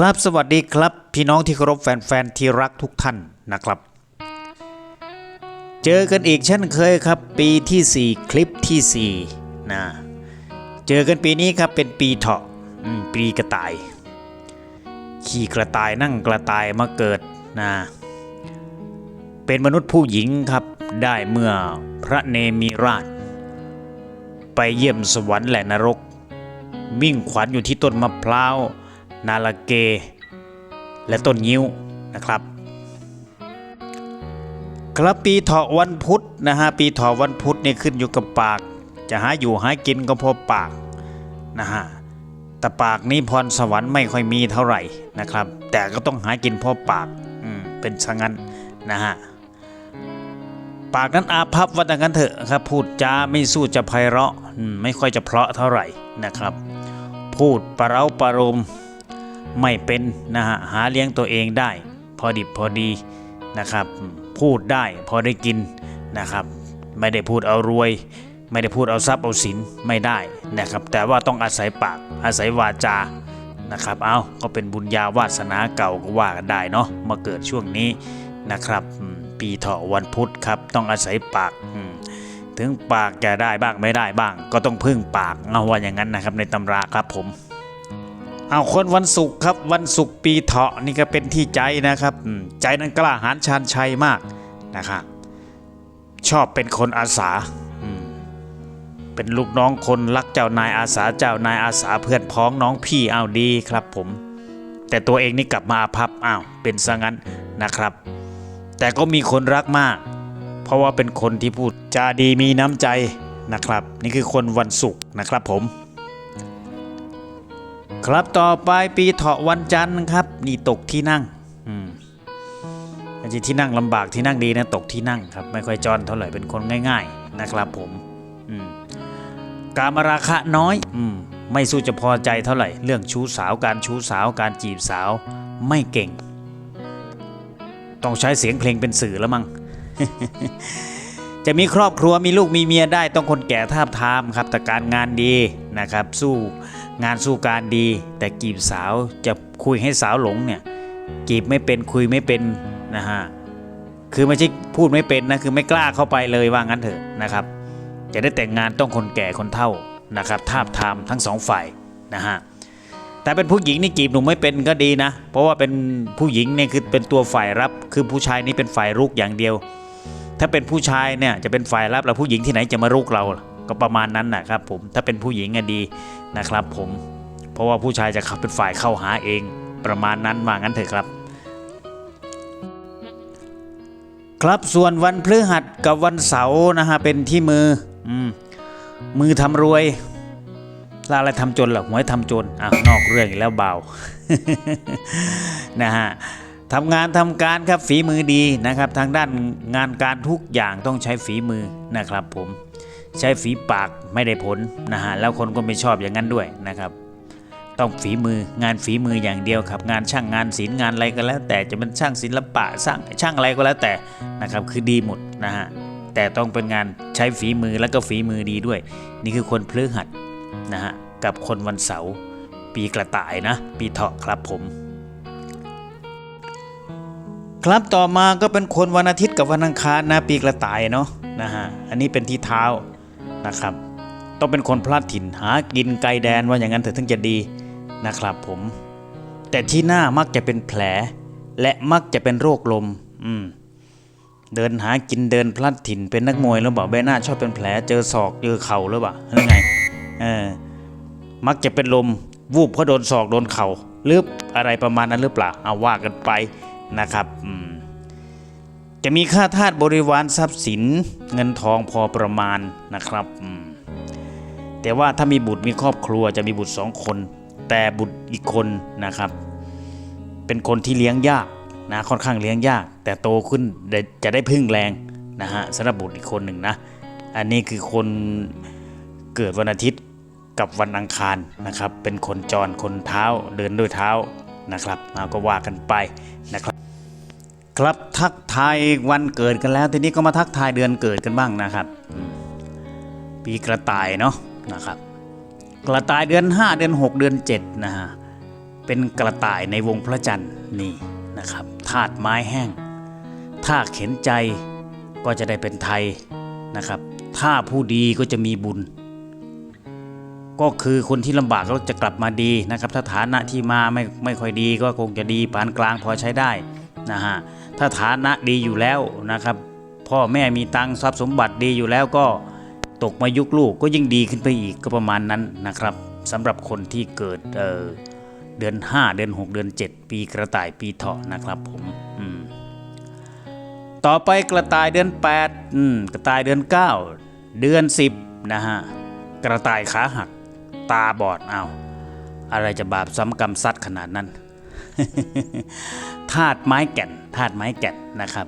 ครับสวัสดีครับ พี่น้องที่เคารพแฟนๆที่รักทุกท่านนะครับ เจอกันอีกเช่นเคยครับ ปีที่ 4 คลิปที่4นะเจอกันปีนี้ครับเป็นปีเถาะปีกระต่าย ขี่กระต่ายนั่งกระต่ายมาเกิดนะเป็นมนุษย์ผู้หญิงครับได้เมื่อพระเนมีราช ไปเยี่ยมสวรรค์และนรก มิ่งขวัญอยู่ที่ต้นมะพร้าว นาลาเก และต้นยิ้วนะครับ ครับปีเถาะวันพุธนะฮะปีเถาะวันพุธนี่ขึ้นอยู่กับปาก จะหาอยู่หากินก็พอปากนะฮะแต่ปากนี้พรสวรรค์ไม่ค่อยมีเท่าไหร่นะครับ แต่ก็ต้องหากินพอปากอืมเป็นชะงันนะฮะปากนั้นอาภัพว่าแต่กันเถอะครับ พูดจาไม่สู้จะไพเราะอืมไม่ค่อยจะเพราะเท่าไหร่นะครับ พูดประเราประโลม ไม่เป็นนะฮะหาเลี้ยงตัวเองได้ พอดิบพอดีนะครับพูดได้พอได้กินนะครับ ไม่ได้พูดเอารวย ไม่ได้พูดเอาทรัพย์เอาสินไม่ได้นะครับ แต่ว่าต้องอาศัยปากอาศัยวาจานะครับ เอาก็เป็นบุญญาวาสนาเก่าก็ว่ากันได้เนาะมาเกิดช่วงนี้นะครับ ปีเถาะวันพุธครับต้องอาศัยปากถึงปากจะได้บ้างไม่ได้บ้าง ก็ต้องพึ่งปากเอาว่าอย่างนั้นนะครับในตำราครับผม เอาคนวันศุกร์ครับวันศุกร์ปีเถาะนี่ก็เป็นที่ใจนะครับ ใจนั้นกล้าหาญชาญชัยมากนะครับชอบเป็นคนอาสาเป็นลูกน้องคนรักเจ้านายอาสาเจ้านายอาสาเพื่อนพ้องน้องพี่เอาดีครับผม แต่ตัวเองนี่กลับมาอาพับอ้าวเป็นซะงั้นนะครับ แต่ก็มีคนรักมาก เพราะว่าเป็นคนที่พูดจาดีมีน้ำใจนะครับ นี่คือคนวันศุกร์นะครับผม ครับต่อไปปีเถาะวันจันทร์ครับ นี่ตกที่นั่งอืมไม่ใช่ที่นั่งลำบากที่นั่งดีนะตกที่นั่งครับ ไม่ค่อยจอนเท่าไหร่เป็นคนง่าย ๆ นะครับผมอืมการมาราคะน้อยอืมไม่สู้จะพอใจเท่าไหร่ เรื่องชู้สาวการชู้สาวการจีบสาวไม่เก่ง ต้องใช้เสียงเพลงเป็นสื่อแล้วมั้งจะมีครอบครัวมีลูกมีเมียได้ต้องคนแก่ทาบทามครับแต่การงานดีนะครับ สู้ งานสู้การดี แต่กีบสาวจะคุยให้สาวหลงเนี่ยกีบไม่เป็นคุยไม่เป็นนะฮะคือไม่ใช่พูดไม่เป็นนะคือไม่กล้าเข้าไปเลยว่างั้นเถอะนะครับ จะได้แต่งงานต้องคนแก่คนเฒ่านะครับทาบทามทั้งสองฝ่ายนะฮะแต่เป็นผู้หญิงนี่จีบหนุ่มไม่เป็นก็ดีนะ เพราะว่าเป็นผู้หญิงเนี่ยคือเป็นตัวฝ่ายรับ คือผู้ชายนี่เป็นฝ่ายรุกอย่างเดียว ถ้าเป็นผู้ชายเนี่ยจะเป็นฝ่ายรับแล้วผู้หญิงที่ไหนจะมารุกเรา ก็ประมาณนั้นนะครับผมถ้าเป็นผู้หญิงอะดี นะครับผมเพราะว่าผู้ชายจะขับเป็นฝ่ายเข้าหาเอง ประมาณนั้นว่างั้นเถอะครับ ครับส่วนวันพฤหัสกับวันเสาร์นะฮะเป็นที่มืออืมมือทำรวยล้วอะไรทำจนหรอหวยทำจนอะนอกเรื่องอีกแล้วเบานะฮะทำงานทำการครับฝีมือดีนะครับ ทางด้านงานการทุกอย่างต้องใช้ฝีมือนะครับผม ใช้ฝีปากไม่ได้ผลนะฮะแล้วคนก็ไม่ชอบอย่างนั้นด้วยนะครับ ต้องฝีมืองานฝีมืออย่างเดียวครับ งานช่างงานศิลป์งานอะไรก็แล้ว แต่จะเป็นช่างศิลปะสร้างช่างอะไรก็แล้วแต่นะครับ คือดีหมดนะฮะแต่ต้องเป็นงานใช้ฝีมือแล้วก็ฝีมือดีด้วย นี่คือคนพฤหัสนะฮะกับคนวันเสาร์ปีกระต่ายนะ ปีเถาะครับผม ครับต่อมาก็เป็นคนวันอาทิตย์กับวันอังคารนะปีกระต่ายเนาะนะฮะอันนี้เป็นที่เท้า นะครับ ต้องเป็นคนพลัดถิ่นหากินไกลแดนว่าอย่างนั้นเถอะถึงจะดีนะครับผม แต่ที่หน้ามักจะเป็นแผล และมักจะเป็นโรคลม อืมเดินหากินเดินพลัดถิ่นเป็นนักมวยแล้วบอกใบหน้าชอบเป็นแผลเจอศอกเจอเข่าหรือเปล่าหรือไงเออมักจะเป็นลมวูบเพราะโดนศอกโดนเข่าหรืออะไรประมาณนั้นหรือเปล่าเอาว่ากันไปนะครับอืม จะมีค่าทาสบริวารทรัพย์สินเงินทองพอประมาณนะครับแต่ว่าถ้ามีบุตรมีครอบครัวจะมีบุตรสองคน แต่บุตรอีกคนนะครับ เป็นคนที่เลี้ยงยากนะค่อนข้างเลี้ยงยาก แต่โตขึ้นจะได้พึ่งแรงนะฮะสำหรับบุตรอีกคนหนึ่งนะ อันนี้คือคนเกิดวันอาทิตย์กับวันอังคารนะครับ เป็นคนจรคนเท้าเดินด้วยเท้านะครับเอาก็ว่ากันไปนะครับ ครับทักทายวันเกิดกันแล้ว ทีนี้ก็มาทักทายเดือนเกิดกันบ้างนะครับ ปีกระต่ายเนาะนะครับ กระต่ายเดือน 5 เดือน 6 เดือน7นะฮะเป็นกระต่ายในวงพระจันทร์นี่นะครับธาตุไม้แห้ง ถ้าเข็นใจก็จะได้เป็นไทยนะครับ ถ้าผู้ดีก็จะมีบุญ ก็คือคนที่ลำบากก็จะกลับมาดีนะครับถ้าฐานะที่มาไม่ไม่ค่อยดีก็คงจะดีปานกลางพอใช้ได้ นะฮะถ้าฐานะดีอยู่แล้วนะครับ พ่อแม่มีตังทรัพย์สมบัติดีอยู่แล้วก็ตกมายุคลูกก็ยิ่งดีขึ้นไปอีกก็ประมาณนั้นนะครับสำหรับคนที่เกิดเเดือน 5 เดือน 6 เดือน 7 ปีกระต่ายปีเถาะนะครับผมมต่อไปกระต่ายเดือน8อืมกระต่ายเดือน 9 เดือน 10นะฮะกระต่ายขาหักตาบอดเอาอะไรจะบาปซ้ำกรรมซัดขนาดนั้น ธาตุไม้แก่นธาตุไม้แก่นนะครับ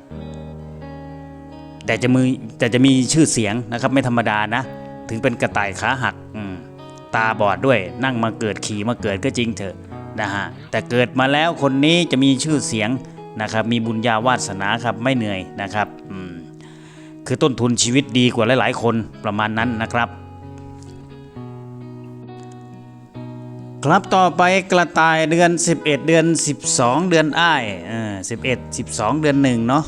แต่จะมือแต่จะมีชื่อเสียงนะครับ ไม่ธรรมดานะ ถึงเป็นกระต่ายขาหักตาบอดด้วยนั่งมาเกิดขี่มาเกิดก็จริงเถอะนะฮะแต่เกิดมาแล้วคนนี้จะมีชื่อเสียงนะครับ มีบุญญาวาสนาครับไม่เหนื่อยนะครับคือต้นทุนชีวิตดีกว่าหลาย ๆ คนประมาณนั้นนะครับ ครับต่อไปกระต่ายเดือน 11 เดือน 12 เดือนอ้ายเออ11 12 เดือนหนึ่งเนาะ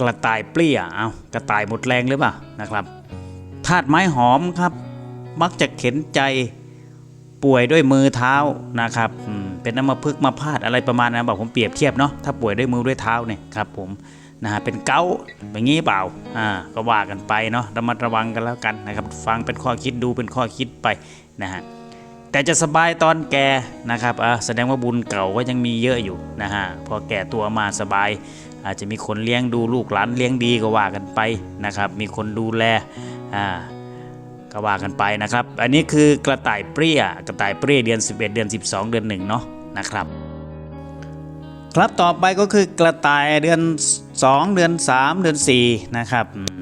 กระต่ายเปรี้ยเอากระต่ายหมดแรงหรือเปล่านะครับธาตุไม้หอมครับ มักจะเข็นใจป่วยด้วยมือเท้านะครับอืมเป็นน้ำมาพึกษ์มาพาดอะไรประมาณนั้นบอกผมเปรียบเทียบเนาะถ้าป่วยด้วยมือด้วยเท้าเนี่ยครับผมนะฮะเป็นเกาอย่างนี้เปล่าอ่าก็ว่ากันไปเนาะระมัดระวังกันแล้วกันนะครับ ฟังเป็นข้อคิดดูเป็นข้อคิดไปนะฮะ แต่จะสบายตอนแก่นะครับอะแสดงว่าบุญเก่าก็ยังมีเยอะอยู่นะฮะพอแก่ตัวมาสบาย อาจจะมีคนเลี้ยงดูลูกหลานเลี้ยงดีก็ว่ากันไปนะครับ มีคนดูแลอ่าก็ว่ากันไปนะครับ อันนี้คือกระต่ายเปรี้ย กระต่ายเปรี้ยเดือน 11 เดือน 12 เดือน1เนาะนะครับ ครับต่อไปก็คือกระต่ายเดือน 2 เดือน 3 เดือน4นะครับอืม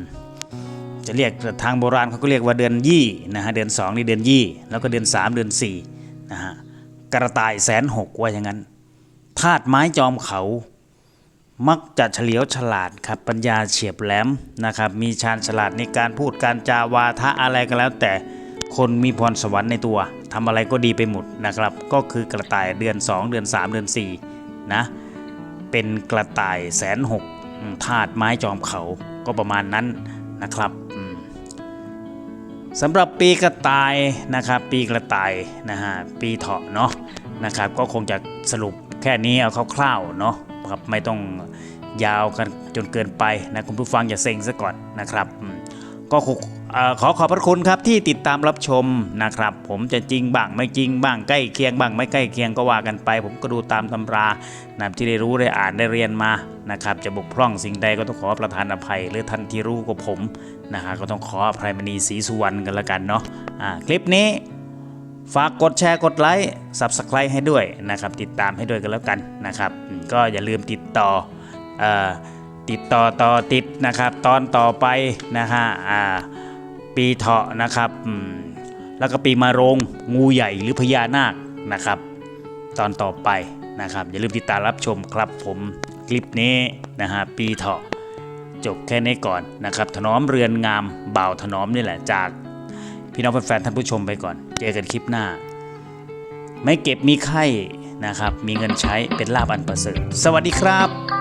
จะเรียกทางโบราณเขาก็เรียกว่าเดือนยี่นะฮะเดือน2นี่เดือนยี่ แล้วก็เดือน 3 เดือน4นะฮะกระต่ายแสนหกว่าอย่างนั้นธาตุไม้จอมเขา มักจะเฉลียวฉลาดครับปัญญาเฉียบแหลมนะครับมีชาญฉลาดในการพูดการจาวาทะอะไรก็แล้ว แต่คนมีพรสวรรค์ในตัวทำอะไรก็ดีไปหมดนะครับ ก็คือกระต่ายเดือน 2 เดือน 3 เดือน4นะเป็นกระต่ายแสนหกธาตุไม้จอมเขาก็ประมาณนั้นนะครับ สำหรับปีกระต่ายนะครับปีกระต่ายนะฮะปีเถาะเนาะนะครับก็คงจะสรุปแค่นี้เอาคร่าวๆเนาะครับไม่ต้องยาวกันจนเกินไปนะคุณผู้ฟังอย่าเซ็งซะก่อนนะครับก็คง อขอขอบพระคุณครับที่ติดตามรับชมนะครับ ผมจะจริงบ้างไม่จริงบ้างใกล้เคียงบ้างไม่ใกล้เคียงก็ว่ากันไป ผมก็ดูตามตำรานะที่ได้รู้ได้อ่านได้เรียนมานะครับ จะบกพร่องสิ่งใดก็ต้องขอประทานอภัย หรือท่านที่รู้ก็ผมนะฮะก็ต้องขออภัยมณีศรีสุวรรณกันละกันเนาะอ่าคลิปนี้ฝากกดแชร์กดไลค์ Subscribe ให้ด้วยนะครับ ติดตามให้ด้วยกันแล้วกันนะครับ ก็อย่าลืมติดต่อเอ่อติดต่อต่อติดนะครับ ตอนต่อไปนะฮะอ่า ปีเถาะนะครับแล้วก็ปีมะโรงงูใหญ่หรือพญานาคนะครับ ตอนต่อไปนะครับ อย่าลืมติดตามรับชมครับผมคลิปนี้นะฮะปีเถาะจบแค่นี้ก่อนนะครับ ถนอมเรือนงามบ่าวถนอมนี่แหละจาก พี่น้องแฟนๆท่านผู้ชมไปก่อน เจอกันคลิปหน้า ไม่เก็บมีไข้นะครับ มีเงินใช้เป็นลาบอันประเสริฐ สวัสดีครับ